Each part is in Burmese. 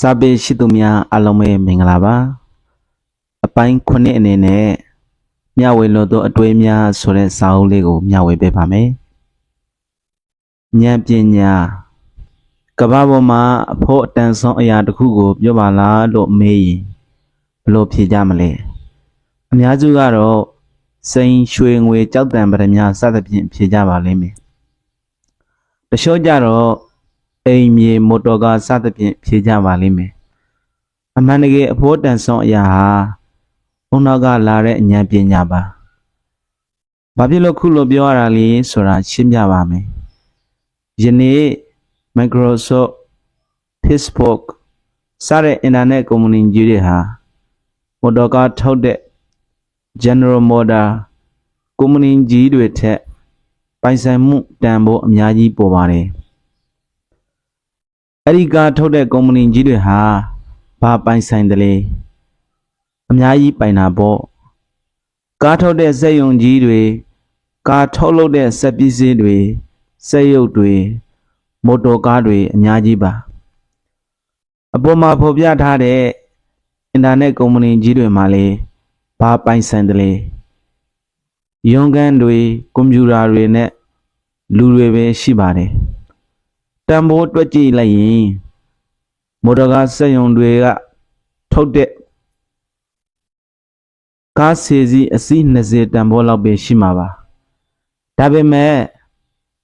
စာပေရှိသူများအားလုံးပဲမင်္ဂလာပါအပိုင်းခုနှစ်အနေနဲ့မျှဝေလို့သောအတွေ့အများဆိုတဲ့စာအုပ်လေးကိုမျှဝေပေးပါမယ်ဉာဏ်ပညာကမ္ဘာပေါ်မှာအဖို့အတန်ဆုံးအရာတစ်ခုကို ပြောပါလားလို့မေးရင်ဘယ်လိုဖြေကြမလဲအများစုကတော့စိန်ရွှေငွေကြောက်တံပရမစသဖြင့်ဖြေကြပါလိမ့်မယ်တချို့ကြတော့ အိမ်မြေမော်တော်ကားစသဖြင့်ဖြေကြပါလိမ့်မယ်အမှန်တကယ်အဖို့တန်ဆုံးအရာဟာဘုန်းတော်ကလာတဲ့ဉာဏ်ပညာပါဘာဖြစ်လို့ခုလိုပြောရတာလဲဆိုတာရှင်းပြပါမယ်ယနေ့ Microsoft Facebook စတဲ့အင်တာနက်ကုမ္ပဏီကြီးတွေဟာမော်တော်ကားထုတ်တဲ့ General Motor ကုမ္ပဏီကြီးတွေထက်ပိုင်ဆိုင်မှုတန်ဖိုးအများကြီးပေါ်ပါတယ်။ အဲ့ဒီကားထုတ်တဲ့ကုမ္ပဏီကြီးတွေဟာဘာပိုင်ဆိုင်တယ်လဲအများကြီးပိုင်တာပေါ့။ကားထုတ်တဲ့စက်ရုံကြီးတွေကားထုတ်လုပ်တဲ့စက်ပစ္စည်းတွေစက်ရုပ်တွေမော်တော်ကားတွေအများကြီးပါ။အပေါ်မှာဖော်ပြထားတဲ့အင်တာနက်ကုမ္ပဏီကြီးတွေမှာလေဘာပိုင်ဆိုင်တယ်လဲရုံးခန်းတွေကွန်ပျူတာတွေနဲ့လူတွေပဲရှိပါတယ် တန်ဖိုးတွက်ကြည့်လိုက်ရင်မော်တော်ကားစက်ရုံတွေကထုတ်တဲ့ကားစီစီအစီး20တန်ဖိုးလောက်ပဲရှိမှာပါဒါပေမဲ့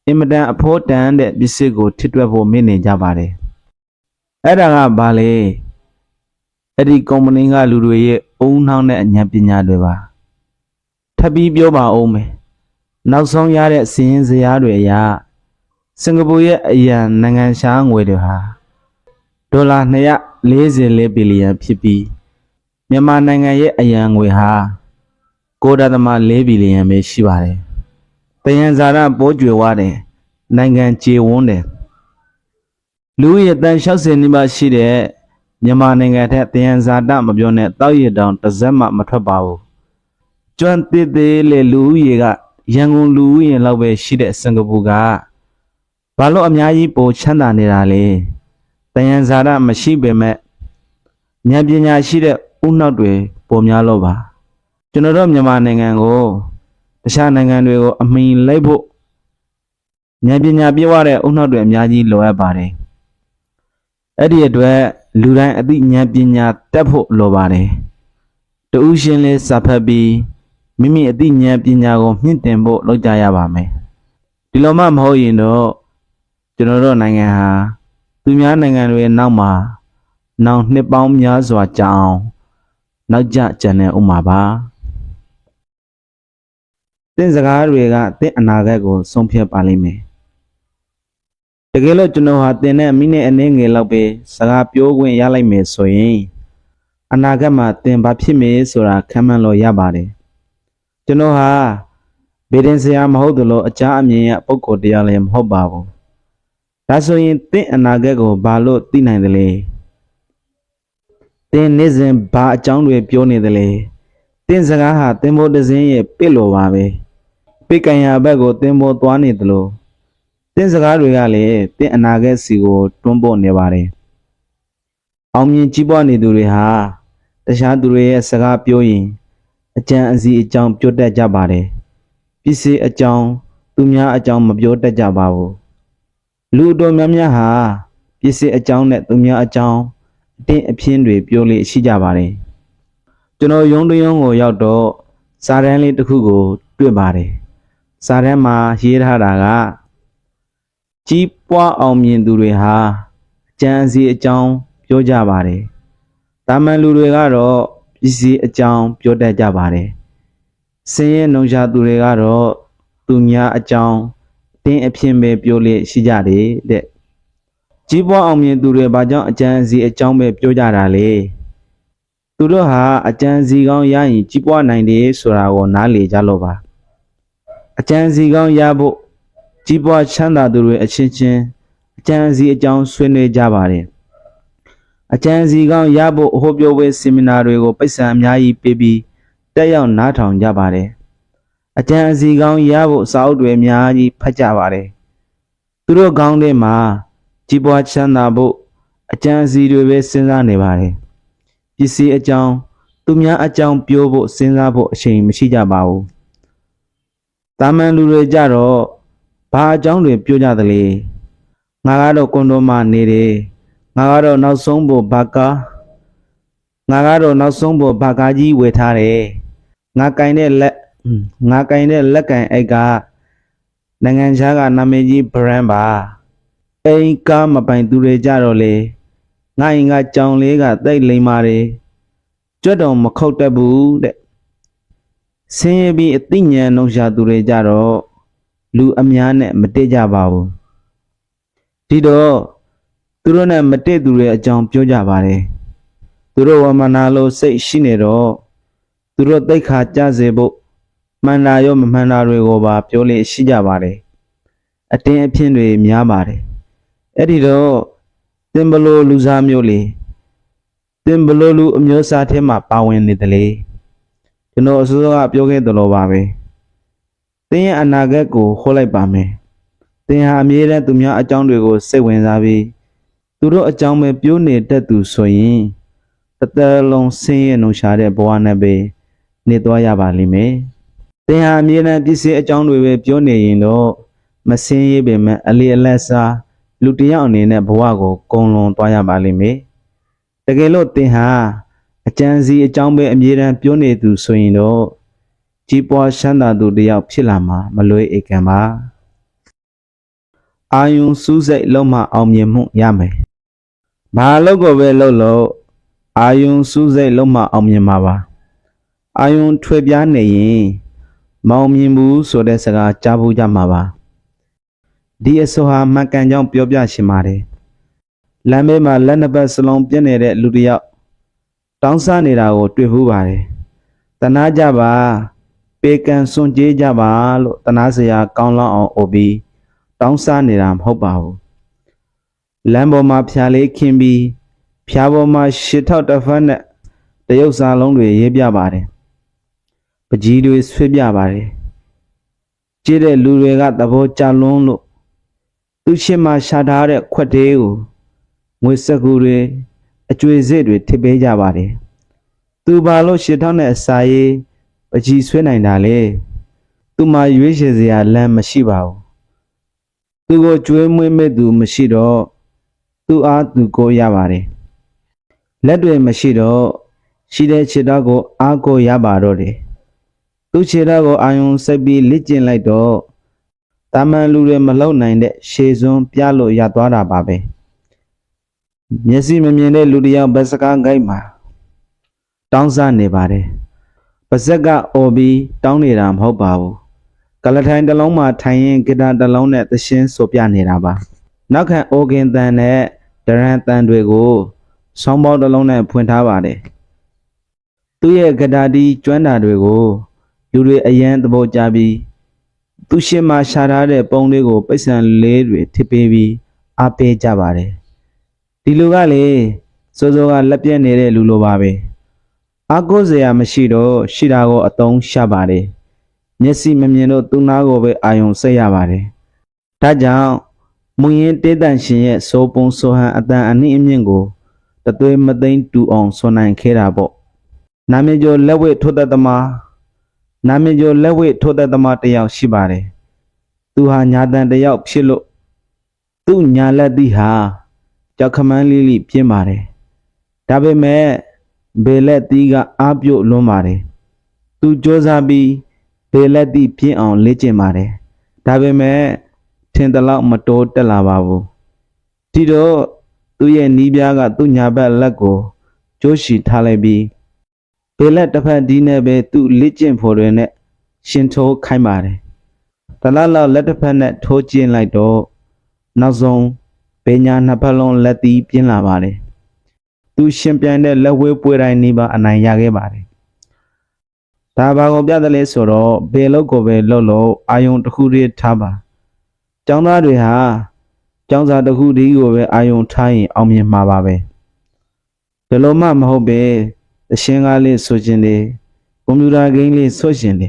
အင်မတန်အဖို့တန်တဲ့ပစ္စည်းကိုထစ်တွက်ဖို့မင်းနေကြပါတယ်အဲ့ဒါကဘာလဲအဲ့ဒီကုမ္ပဏီကလူတွေရဲ့အုံနှောင်းတဲ့အဉာဏ်ပညာတွေပါထပ်ပြီးပြောပါဦးမယ်နောက်ဆုံးရတဲ့စီရင်စရာတွေအရ စင်ကာပူရဲ့အရန်နိုင်ငံရှားငွေတွေဟာဒေါ်လာ244ဘီလီယံဖြစ်ပြီးမြန်မာနိုင်ငံရဲ့အရန်ငွေဟာ9.4ဘီလီယံပဲရှိပါတယ်။တယံဇာရပိုးကြွယ်ဝတယ်နိုင်ငံကျေဝန်းတယ်လူဦးရေတန်60နီးပါးရှိတဲ့မြန်မာနိုင်ငံထက်တယံဇာတမပြောနဲ့တောက်ရတောင်တစ်စက်မှမထွက်ပါဘူး။ကျွမ်းတစ်သေးလေလူဦးရေကရန်ကုန်လူဦးရေလောက်ပဲရှိတဲ့စင်ကာပူက ဘာလို့အများကြီးပိုချမ်းသာနေတာလဲ။တယံဇာတမရှိပေမဲ့ဉာဏ်ပညာရှိတဲ့ဥနောက်တွေပိုများလို့ပါ။ကျွန်တော်တို့မြန်မာနိုင်ငံကိုတခြားနိုင်ငံတွေကိုအမီလိုက်ဖို့ဉာဏ်ပညာပြည့်ဝတဲ့ဥနောက်တွေအများကြီးလိုအပ်ပါတယ်။အဲ့ဒီအတွက်လူတိုင်းအသိဉာဏ်ပညာတက်ဖို့လိုပါတယ်။တူးရှင်လေးစာဖတ်ပြီးမိမိအသိဉာဏ်ပညာကိုမြင့်တင်ဖို့လုပ်ကြရပါမယ်။ဒီလိုမှမဟုတ်ရင်တော့ ကျွန်တော်တို့နိုင်ငံဟာသူများနိုင်ငံတွေနောက်မှာနောက်နှစ်ပေါင်းများစွာကြာအောင်နောက်ကျကျန်တဲ့ဥမာပါ။တင့်စကားတွေကတင့်အနာဂတ်ကိုဆုံးဖြတ်ပါလိမ့်မယ်။တကယ်လို့ကျွန်တော်ဟာတင်တဲ့မိနစ်အနည်းငယ်လောက်ပဲစကားပြောခွင့်ရလိုက်မယ်ဆိုရင်အနာဂတ်မှာတင်ဘာဖြစ်မယ်ဆိုတာခံမှန်းလို့ရပါတယ်။ကျွန်တော်ဟာဗေဒင်ဆရာမဟုတ်သလိုအကြအမြင်ရပုံကိုယ်တရားလည်းမဟုတ်ပါဘူး။ ဒါဆိုရင်တင့်အနာဂတ်ကိုဘာလို့သိနိုင်တယ်လဲ။တင်နေ့စဉ်ဘာအကြောင်းတွေပြောနေတယ်လဲ။တင်စကားဟာတင်ဖို့တစ်စင်းရဲ့ပစ်လိုပါပဲ။ပိတ်ကန်ရဘက်ကိုတင်ဖို့သွားနေတယ်လို့တင်းစကားတွေကလည်းတင်းအနာဂတ်စီကိုတွန်းပို့နေပါတယ်။အောင်မြင်ကြီးပွားနေသူတွေဟာတခြားသူတွေရဲ့စကားပြောရင်အကြံအစီအကြောင်းပြောတတ်ကြပါတယ်။ပစ္စည်းအကြောင်းသူများအကြောင်းမပြောတတ်ကြပါဘူး။ လူအတော်များများဟာပစ္စည်းအကြောင်းနဲ့သူများအကြောင်းအတင်းအဖျင်းတွေပြောလို့ရှိကြပါတယ်။ကျွန်တော်ရုံးတရုံးကိုရောက်တော့စာတန်းလေးတစ်ခုကိုတွေ့ပါတယ်။စာတန်းမှာရေးထားတာကကြီးပွားအောင်မြင်သူတွေဟာအကျမ်းစီအကြောင်းပြောကြပါတယ်။တာမန်လူတွေကတော့ပစ္စည်းအကြောင်းပြောတတ်ကြပါတယ်။စင်းရဲနှုံရှာသူတွေကတော့သူများအကြောင်း တင်းအဖြစ်ပဲပြောလို့ရှိကြတယ်တဲ့။ကြီးပွားအောင်မြင်သူတွေဘာကြောင့်အကျမ်းစီအကြောင်းပဲပြောကြတာလဲ။သူတို့ဟာအကျမ်းစီကောင်းရရင်ကြီးပွားနိုင်တယ်ဆိုတာကိုနားလေကြလို့ပါ။အကျမ်းစီကောင်းရဖို့ကြီးပွားချမ်းသာသူတွေအချင်းချင်းအကျဉ်းစီအကြောင်းဆွေးနွေးကြပါတယ်။အကျဉ်းစီကောင်းရဖို့အဟောပြောပွဲဆီမီနာတွေကိုပိတ်ဆံအများကြီးပေးပြီးတက်ရောက်နားထောင်ကြပါတယ်။ အကျဉ်းစီကောင်းရဖို့စာအုပ်တွေအများကြီးဖတ်ကြပါတယ်။သူတို့ကောင်းတဲ့မှာကြီးပွားချမ်းသာဖို့အကြံအစီတွေပဲစဉ်းစားနေပါတယ်ပစ္စည်းအကြောင်းသူများအကြောင်းပြောဖို့စဉ်းစားဖို့အချိန်မရှိကြပါဘူးတာမန်လူတွေကြတော့ဘာအကြောင်းတွေပြောကြသလဲငါကတော့ကွန်ဒိုမာနေတယ်ငါကတော့နောက်ဆုံးဖို့ဘာကာငါကတော့နောက်ဆုံးဖို့ဘာကာကြီးဝယ်ထားတယ်ငါကင်တဲ့လက်ဟွန်း ငါကင်တဲ့လက်ကင်အိတ်ကနိုင်ငံခြားကနာမည်ကြီး brand ပါအိမ်ကားမပိုင်သူတွေကြတော့လေငါရင်ကကြောင်လေးကတိတ်လိမ်ပါတယ်ကြွတ်တော်မခုတ်တတ်ဘူးတဲ့ဆင်းရဲပြီးအသိဉာဏ်နှုံရှာသူတွေကြတော့လူအများနဲ့မတည့်ကြပါဘူးဒီတော့သူတို့နဲ့မတည့်သူတွေအကြောင်းပြောကြပါတယ်သူတို့ဝမနာလို့စိတ်ရှိနေတော့သူတို့တိတ်ခါကြစေဖို့ မှန်တာရောမမှန်တာတွေကိုပါပြောလေရှိကြပါတယ်အတင်းအဖျင်းတွေများပါတယ်အဲ့ဒီတော့သင်ဘလို့လူစားမျိုးလေသင်ဘလို့လူအမျိုးအစားထဲမှာပါဝင်နေတယ်လေကျွန်တော်အစိုးရကပြောခဲ့သလိုပါပဲသင်ရဲ့အနာဂတ်ကိုဟောလိုက်ပါမယ်သင်ဟာအမြဲတမ်းသူများအကြောင်းတွေကိုစိတ်ဝင်စားပြီးသူတို့အကြောင်းပဲပြောနေတတ်သူဆိုရင်တစ်သက်လုံးဆင်းရဲနှုံရှာတဲ့ဘဝနဲ့ပဲနေသွားရပါလိမ့်မယ် သင်ဟာအမြဲတမ်းပစ္စည်းအကြောင်းတွေပဲပြောနေရင်တော့မဆင်းရဲပေမဲ့အလီအလတ်စားလူတစ်ယောက်အနေနဲ့ဘဝကိုကုံလွန်သွားရပါလိမ့်မယ်တကယ်လို့သင်ဟာအကျဉ်းစီအကြောင်းပဲအမြဲတမ်းပြောနေသူဆိုရင်တော့ကြီးပွားချမ်းသာသူတစ်ယောက်ဖြစ်လာမှာမလွဲဧကံပါအာယုံစူးစိတ်လုံးမအောင်မြင်မှုရမယ်ဘာလို့ကိုပဲလို့လို့အာယုံစူးစိတ်လုံးမအောင်မြင်မှာပါအာယုံထွေပြားနေရင် မောင်မြင်ဘူးဆိုတဲ့စကားကြားဖို့ကြမှာပါဒီအဆိုဟာမှန်ကန်ကြောင်းပြောပြရှင်ပါတယ်လမ်းဘေးမှာလက်နှစ်ပတ်စလုံးပြည့်နေတဲ့လူတစ်ယောက်တောင်းစားနေတာကို တွေ့ဘူးပါတယ်တနာကြပါပေကံစွန့်ကြေးကြပါလို့တနာစရာကောင်းလောင်းအောင်အိုပြီးတောင်းစားနေတာမဟုတ်ပါဘူးလမ်းပေါ်မှာဖြာလေးခင်းပြီးဖြာပေါ်မှာရှစ်ထောက်တစ်ဖက်နဲ့တရုပ်စာလုံးတွေရေးပြပါတယ် ပကြီးတွေဆွေးပြပါတယ်ကြည့်တဲ့လူတွေကသဘောကျလွန်းလို့သူရှင်မှာရှာထားတဲ့ခွက်သေးကိုငွေစက်ကူတွေအကျွေစစ်တွေထိပေးကြပါတယ်သူဘာလို့ရှစ်ထောက်နဲ့အစာရေးပကြီးဆွေးနိုင်တာလဲသူမှရွေးချယ်စရာလမ်းမရှိပါဘူးသူကိုကျွေးမွေးမဲ့သူမရှိတော့သူအားသူကိုရပါတယ်လက်တွေမရှိတော့ရှိတဲ့ခြေထောက်ကိုအားကိုရပါတော့တယ် သူခြေထောက်ကိုအာယုံစိတ်ပြီးလက်ကျင်လိုက်တော့တာမန်လူတွေမလုံနိုင်တဲ့ရှေစွန်းပြလို့ရသွားတာပါပဲမျက်စိမမြင်တဲ့လူတစ်ယောက်ဘက်စကားဂိုက်မှာတောင်းစားနေပါတယ်ပါဇက်ကအော်ပြီးတောင်းနေတာမဟုတ်ပါဘူးကလထိုင်တစ်လုံးမှာထိုင်ရင်ဂီတာတစ်လုံးနဲ့သရှင်းဆိုပြနေတာပါနောက်ခံအိုဂင်တန်နဲ့ဒရန်တန်တွေကိုဆောင်းပေါက်တစ်လုံးနဲ့ဖွင့်ထားပါတယ်သူ့ရဲ့ဂတာတီကျွမ်းတာတွေကို လူတွေအရန်သဘောကျပြီးသူရှင်းမှာရှာထားတဲ့ပုံလေးကိုပိတ်ဆံလေးတွေထစ်ပေးပြီးအားပေးကြပါတယ်ဒီလူကလေစိုးစိုးကလက်ပြက်နေတဲ့လူလိုပါပဲအားကိုးစရာမရှိတော့ရှိတာကိုအတုံးရှပါတယ်မျက်စိမမြင်တော့သူ့နားကိုပဲအာယုံစိတ်ရပါတယ်ဒါကြောင့်မူရင်တေးတန့်ရှင်ရဲ့စိုးပုံစိုးဟန်အတန်အနည်းအမြင့်ကိုတသွေးမသိမ့်တူအောင်ဆွနိုင်ခဲ့တာပေါ့နာမည်ကျော်လက်ဝဲထိုးသက်သမား နာမည်ကျော်လက်ဝဲထိုးသက်သမားတစ်ယောက်ရှိပါတယ်သူဟာညာတန်တစ်ယောက်ဖြစ်လို့သူ့ညာလက်သီးဟာကြောက်ခမန်းလေးလေးပြင်းပါတယ်ဒါပေမဲ့ဘေလက်သီးကအားပြုတ်လွန်းပါတယ်သူစ조사ပြီးဘေလက်သီးပြင်းအောင်လေ့ကျင့်ပါတယ်ဒါပေမဲ့ထင်သလောက်မတိုးတက်လာပါဘူးဒီတော့သူ့ရဲ့နီးပြားကသူ့ညာဘက်လက်ကိုကျိုးရှည်ထားလိုက်ပြီး ဘေလက်တစ်ဖက်ဒီနဲ့ပဲသူ့လက်ကျင့်ဖို့တွေနဲ့ရှင်ထိုးခိုင်းပါတယ်တလားလောက်လက်တစ်ဖက်နဲ့ထိုးကျင်းလိုက်တော့နောက်ဆုံးဘေညာနှစ်ဖက်လုံးလက်သီးပြင်းလာပါတယ်သူရှင်ပြန်တဲ့လက်ဝဲပွဲတိုင်းနေပါအနိုင်ရခဲ့ပါတယ်ဒါဘာကိုပြတယ်လဲဆိုတော့ဘေလုတ်ကိုပဲလှုပ်လို့အာယုံတစ်ခုတည်းထားပါကျောင်းသားတွေဟာကျောင်းစာတစ်ခုတည်းကိုပဲအာယုံထားရင်အောင်မြင်မှာပါပဲဒီလိုမှမဟုတ်ပဲ အရှင်းကားလေးဆိုခြင်းလေကွန်ပျူတာဂိမ်းလေးဆွရှင်လေ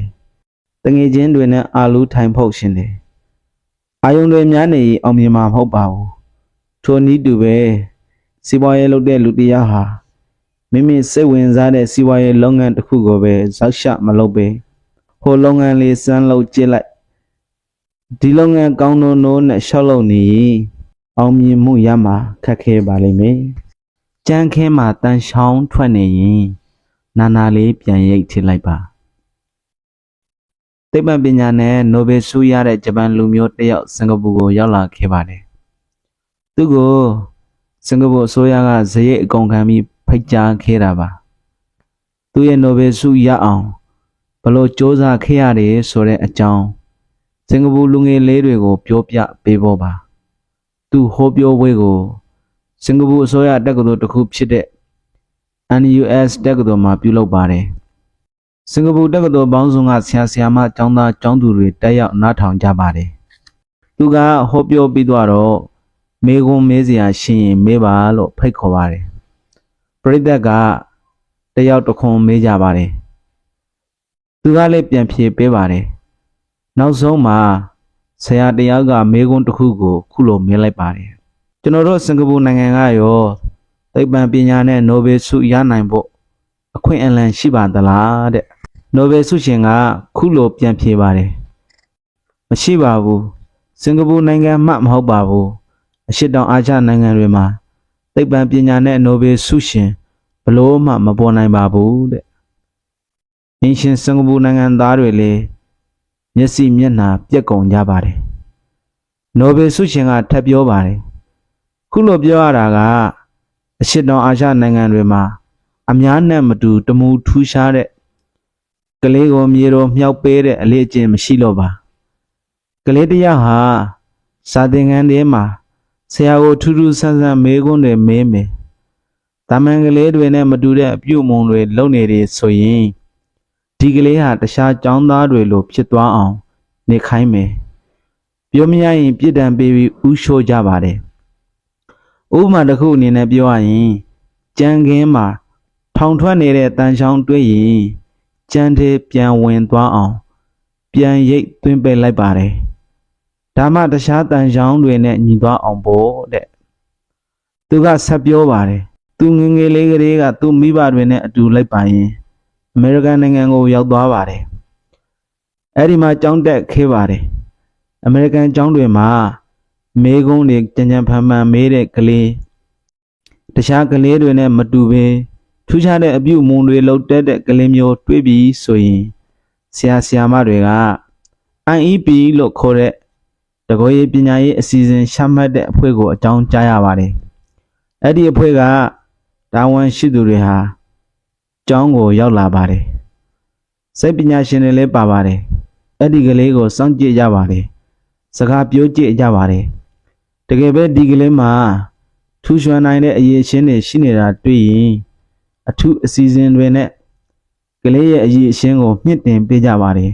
တငယ်ချင်းတွေနဲ့အာလူထိုင်ဖုတ်ရှင်လေအာယုံတွေများနေအောင်မြင်မှာမဟုတ်ပါဘူးထိုနည်းတူပဲစီးပွားရေးလုပ်တဲ့လူတစ်ယောက်ဟာမိမိစိတ်ဝင်စားတဲ့စီးပွားရေးလုပ်ငန်းတစ်ခုကိုပဲဇောက်ရှမလုပ်ပဲဟိုလုပ်ငန်းလေးစမ်းလုပ်ကြည့်လိုက်ဒီလုပ်ငန်းကောင်းနိုးနိုးနဲ့ရှောက်လုပ်နေရင်အောင်မြင်မှုရမှာခက်ခဲပါလိမ့်မယ် ကြမ်းခင်းမှာတန်ရှောင်းထွက်နေရင်နာနာလေးပြန်ရိတ်ထစ်လိုက်ပါသိပ္ပံပညာနဲ့နိုဘယ်ဆုရတဲ့ဂျပန်လူမျိုးတစ်ယောက်စင်ကာပူကိုရောက်လာခဲ့ပါတယ်သူကိုစင်ကာပူအစိုးရကဇရိတ်အကုန်ခံပြီးဖိတ်ကြားခဲ့တာပါသူရဲ့နိုဘယ်ဆုရအောင်ဘလို့စ조사ခဲ့ရတယ်ဆိုတဲ့အကြောင်းစင်ကာပူလူငယ်လေးတွေကိုပြောပြပေးဖို့ပါသူဟောပြောပွဲကို စင်ကာပူအစိုးရတက္ကသိုလ်တစ်ခုဖြစ်တဲ့ NUS တက္ကသိုလ်မှာပြုလုပ်ပါတယ်စင်ကာပူတက္ကသိုလ်ပေါင်းစုံကဆရာဆရာမကျောင်းသားကျောင်းသူတွေတက်ရောက်နားထောင်ကြပါတယ်သူကဟောပြောပြီးတော့မေကွန်မေးစရာရှိရင်မေးပါလို့ဖိတ်ခေါ်ပါတယ်ပရိသတ်ကတယောက်တစ်ခွန်မေးကြပါတယ်သူကလည်းပြန်ဖြေပေးပါတယ်နောက်ဆုံးမှာဆရာတယောက်ကမေကွန်တစ်ခုကိုခုလိုမေးလိုက်ပါတယ် ကျွန်တော်တို့စင်ကာပူနိုင်ငံကရောသိပ္ပံပညာနဲ့နိုဘယ်ဆုရနိုင်ဖို့အခွင့်အလမ်းရှိပါသလားတဲ့နိုဘယ်ဆုရှင်ကခုလိုပြန်ဖြေပါတယ်မရှိပါဘူးစင်ကာပူနိုင်ငံမှမဟုတ်ပါဘူးအရှေ့တောင်အာရှနိုင်ငံတွေမှာသိပ္ပံပညာနဲ့နိုဘယ်ဆုရှင်ဘလို့မှမပေါ်နိုင်ပါဘူးတဲ့အင်ရှင်စင်ကာပူနိုင်ငံသားတွေလည်းမျက်စိမျက်နှာပြက်ကုန်ကြပါတယ်နိုဘယ်ဆုရှင်ကထပ်ပြောပါတယ် ခုလိုပြောရတာကအရှစ်တောင်အာရှနိုင်ငံတွေမှာအများနဲ့မတူတမူထူးခြားတဲ့ကလေးကိုမြေတော်မြောက်ပေးတဲ့အလေးအကျင့်မရှိလို့ပါကလေးတစ်ယောက်ဟာစာသင်ခန်းထဲမှာဆရာကိုထူးထူးဆန်းဆန်းမေးခွန်းတွေမေးမယ်တာမန်ကလေးတွေနဲ့မတူတဲ့အပြုအမုံတွေလုပ်နေတယ်ဆိုရင်ဒီကလေးဟာတခြားចောင်းသားတွေလိုဖြစ်သွားအောင် နေခိုင်းမယ်ပြောမရရင်ပြစ်ဒဏ်ပေးပြီးဥရှိုးကြပါတယ် ဥပမာတစ်ခုအနေနဲ့ပြောရရင်ကြံခင်းမှာထောင်ထွက်နေတဲ့တန်ချောင်းတွေ့ရင်ကြံသေးပြန်ဝင်သွားအောင် ပြန်ရိတ်သွင်းပယ်လိုက်ပါတယ်ဒါမှတခြားတန်ချောင်းတွေနဲ့ညီသွားအောင်ပို့တဲ့သူကဆက်ပြောပါတယ်သူငယ်ငယ်လေးကလေးကသူ့မိဘတွေနဲ့အတူလိုက်ပါရင်အမေရိကန်နိုင်ငံကိုရောက်သွားပါတယ်အဲ့ဒီမှာကြောင်းတက်ခဲ့ပါတယ်အမေရိကန်ကျောင်းတွေမှာ မေကုန်းတွေကြံကြံဖန်ဖန်မေးတဲ့ကလေးတခြားကလေးတွေနဲ့မတူဘဲထူးခြားတဲ့အပြုအမူတွေလုပ်တတ်တဲ့ကလေးမျိုးတွေ့ပြီးဆိုရင်ဆရာဆရာမတွေက IEP လို့ခေါ်တဲ့တကောရေးပညာရေးအစီအစဉ်ချမှတ်တဲ့အဖွဲ့ကိုအကြောင်းကြားရပါတယ်။အဲ့ဒီအဖွဲ့ကတာဝန်ရှိသူတွေဟာကျောင်းကိုရောက်လာပါတယ်။စိတ်ပညာရှင်တွေလည်းပါပါတယ်။အဲ့ဒီကလေးကိုစောင့်ကြည့်ကြပါတယ်။စကားပြောကြည့်ကြပါတယ်။ တကယ်ပဲဒီကလေးမှာထူးချွန်နိုင်တဲ့အရေးချင်းတွေရှိနေတာတွေ့ရင်အထူးအစီအစဉ်တွေနဲ့ကလေးရဲ့အရေးအချင်းကိုမြင့်တင်ပေးကြပါတယ်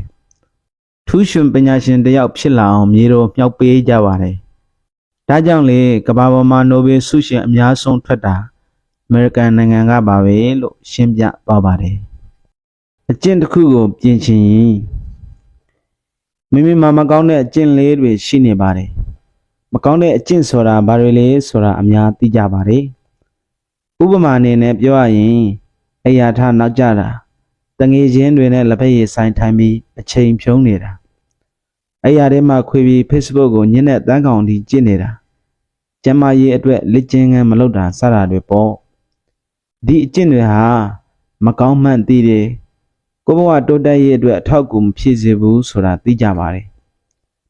။ထူးချွန်ပညာရှင်တစ်ယောက်ဖြစ်လာအောင်မြေတော်မြောက်ပေးကြပါတယ်။ဒါကြောင့်လေကမ္ဘာပေါ်မှာနိုဘယ်ဆုရှင်အများဆုံးထွက်တာအမေရိကန်နိုင်ငံကပါပဲလို့ရှင်းပြသွားပါတယ်။အကျင့်တစ်ခုကိုပြင်ချင်ရင်မိမိမှာမကောင်းတဲ့အကျင့်လေးတွေရှိနေပါတယ်။ မကောင်းတဲ့အကျင့်ဆိုတာဘာတွေလဲဆိုတာအများသိကြပါတယ်။ဥပမာအနေနဲ့ပြောရရင်အရာထနောက်ကြတာတငေချင်းတွေနဲ့လက်ဖက်ရည်ဆိုင်ထိုင်ပြီးအချိန်ဖြုံးနေတာအရာထဲမှာခွေပြီး Facebook ကိုညနေတန်းကောင်ဒီကြည့်နေတာကျမကြီးအတွက်လက်ကျင်းငန်းမလုပ်တာစတာတွေပေါ့ဒီအကျင့်တွေဟာမကောင်းမှန်သိတယ်ကိုဘဝတိုးတက်ရေးအတွက်အထောက်အကူမဖြစ်စေဘူးဆိုတာသိကြပါတယ်။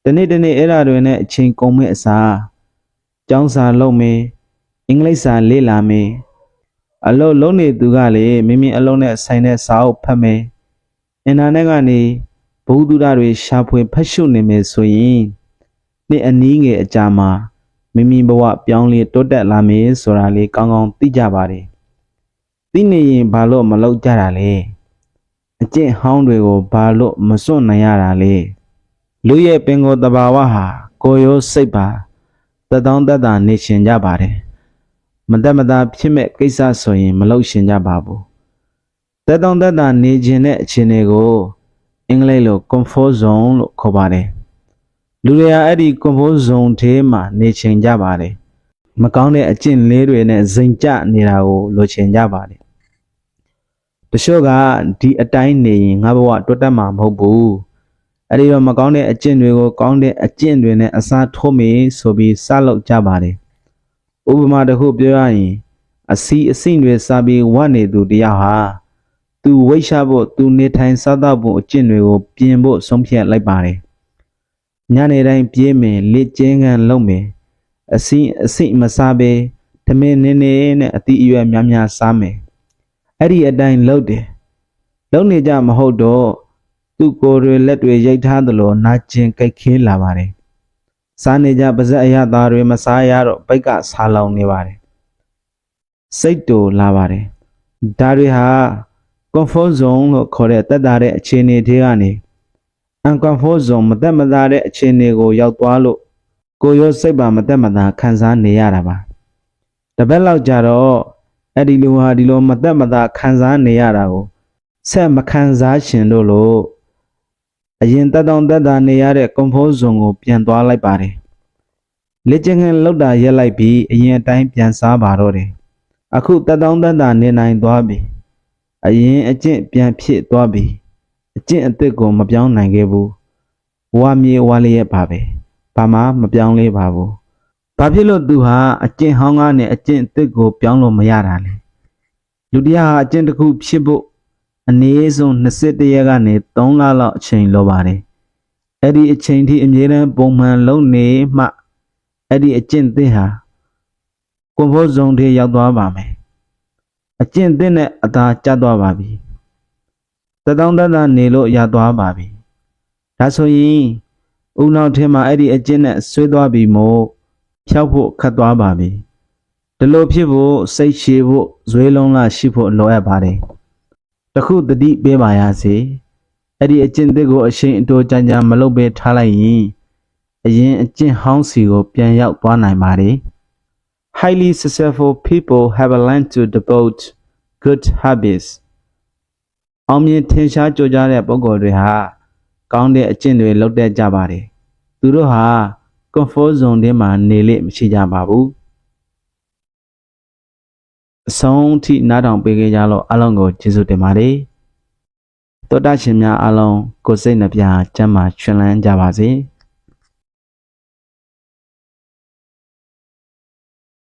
ဒီနေ့ဒီနေ့အဲ့ဓာတွေနဲ့အချိန်ကုန်မဲ့အစားကျောင်းစာလုပ်မယ်အင်္ဂလိပ်စာလေ့လာမယ်အလုပ်လုံးနေသူကလေမိမိအလုံးနဲ့ဆိုင်တဲ့စာအုပ်ဖတ်မယ်အင်တာနက်ကနေဘုသူဒ္ဓတွေရှာဖွေဖတ်ရှုနေမယ်ဆိုရင်နေ့အနည်းငယ်အကြာမှာမိမိဘဝပြောင်းလဲတိုးတက်လာမယ်ဆိုတာလေးကောင်းကောင်းသိကြပါတယ်။သိနေရင်ဘာလို့မလုပ်ကြတာလဲ။အကျင့်ဟောင်းတွေကိုဘာလို့မစွန့်နိုင်ရတာလဲ လူရဲ့ပင်ကိုယ်တဘာဝဟာကိုယ်ရောစိတ်ပါသက်တောင်းသက်တာနေရှင်ကြပါတယ်မတက်မတာဖြစ်မဲ့ကိစ္စဆိုရင်မလုပ်ရှင်ကြပါဘူးသက်တောင်းသက်တာနေခြင်းတဲ့အခြေအနေကိုအင်္ဂလိပ်လို comfort zone လို့ခေါ်ပါတယ်လူတွေကအဲ့ဒီ comfort zone ထဲမှာနေချင်ကြပါတယ်မကောင်းတဲ့အကျင့်လေးတွေနဲ့ဇိမ်ကျနေတာကိုလိုချင်ကြပါတယ်တချို့ကဒီအတိုင်းနေရင်ငါဘဝတွတ်တက်မှာမဟုတ်ဘူး အဲ့ဒီတော့မကောင်းတဲ့အကျင့်တွေကိုကောင်းတဲ့အကျင့်တွေနဲ့အစားထိုးမေဆိုပြီးစလုပ်ကြပါတယ်ဥပမာတစ်ခုပြောရရင်အစီအစိမ့်တွေစားပြီးဝတ်နေသူတယောက်ဟာသူဝိတ်ရှာဖို့သူနေထိုင်စားတော့ဖို့အကျင့်တွေကိုပြင်ဖို့ဆုံးဖြတ်လိုက်ပါတယ်ညနေတိုင်းပြေးမယ်လက်ကျင်းကန်လုပ်မယ်အစီအစိမစားပဲဓမင်းနေနေနဲ့အတိအရွယ်များများစားမယ်အဲ့ဒီအတိုင်းလုပ်တယ်လုပ်နေကြမဟုတ်တော့ သူ့ကိုယ်တွေလက်တွေရိုက်ထားသလိုနာကျင်ကြိတ်ခဲလာပါတယ်စားနေကြပါဇက်အရသားတွေမစားရတော့ပိတ်ကစားလောင်နေပါတယ်စိတ်တူလာပါတယ်ဒါတွေဟာ comfort zone လို့ခေါ်တဲ့တက်တာတဲ့အခြေအနေတွေကနေ uncomfort zone မတက်မသားတဲ့အခြေအနေကိုရောက်သွားလို့ကိုရောစိတ်ပါမတက်မသာခံစားနေရတာပါတပတ်လောက်ကြာတော့အဲ့ဒီလိုဟာဒီလိုမတက်မသာခံစားနေရတာကိုဆက်မခံစားရှင်တို့လို့ အရင်တက်တောင်တက်တာနေရတဲ့ comfort zone ကိုပြန်သွားလိုက်ပါတယ်လက်ကျင်ငန်လောက်တာရက်လိုက်ပြီးအရင်အတိုင်းပြန်စားပါတော့တယ်အခုတက်တောင်တက်တာနေနိုင်သွားပြီအရင်အကျင့်ပြန်ဖြစ်သွားပြီအကျင့်အစ်စ်ကိုမပြောင်းနိုင်ခဲ့ဘူးဝါမြေဝါလျက်ပါပဲဘာမှမပြောင်းလဲပါဘူး။ဘာဖြစ်လို့သူဟာအကျင့်ဟောင်းကနေအကျင့်အသစ်ကိုပြောင်းလို့မရတာလဲ။လူတရားဟာအကျင့်တစ်ခုဖြစ်ဖို့ အနည်းဆုံး21ရက်ကနေ3လလောက်အချိန်လိုပါတယ်။အဲ့ဒီအချိန်ထိအမြဲတမ်းပုံမှန်လုပ်နေမှအဲ့ဒီအကျင့်သစ်ဟာကွန်ဖိုဇုံတွေရောက်သွားပါမယ်။အကျင့်သစ်နဲ့အသာကျသွားပါပြီ။တတောင်းတတနေလို့ရသွားပါပြီ။ဒါဆိုရင်ဦးနောက်ထင်းမှာအဲ့ဒီအကျင့်နဲ့ဆွေးသွားပြီမို့ဖြောက်ဖို့ခတ်သွားပါပြီဒီလိုဖြစ်ဖို့စိတ်ရှည်ဖို့ဇွေးလုံးလာရှိဖို့လိုအပ်ပါတယ် တခုတတိပေးပါရစေအဲ့ဒီအကျင့်သစ်ကိုအရှိန်အတိုးကြမ်းကြမ်းမလုပ်ဘဲထားလိုက်ရင်အရင်အကျင့်ဟောင်းစီကိုပြန်ရောက်သွားနိုင်ပါတယ် highly successful people have learned to devote good habits အောင်မြင်ထင်ရှားကြိုးကြားတဲ့ပုဂ္ဂိုလ်တွေဟာကောင်းတဲ့အကျင့်တွေလုပ်တတ်ကြပါတယ်သူတို့ဟာ comfort zone ထဲမှာနေလေမရှိကြပါဘူး အဆုံးထိနားထောင်ပေးခဲ့ကြလို့အားလုံးကိုကျေးဇူးတင်ပါတယ်တောတာရှင်များအားလုံးကိုယ်စိတ်နှပြကျမ်းမာချွင်လန်းကြပါစေ။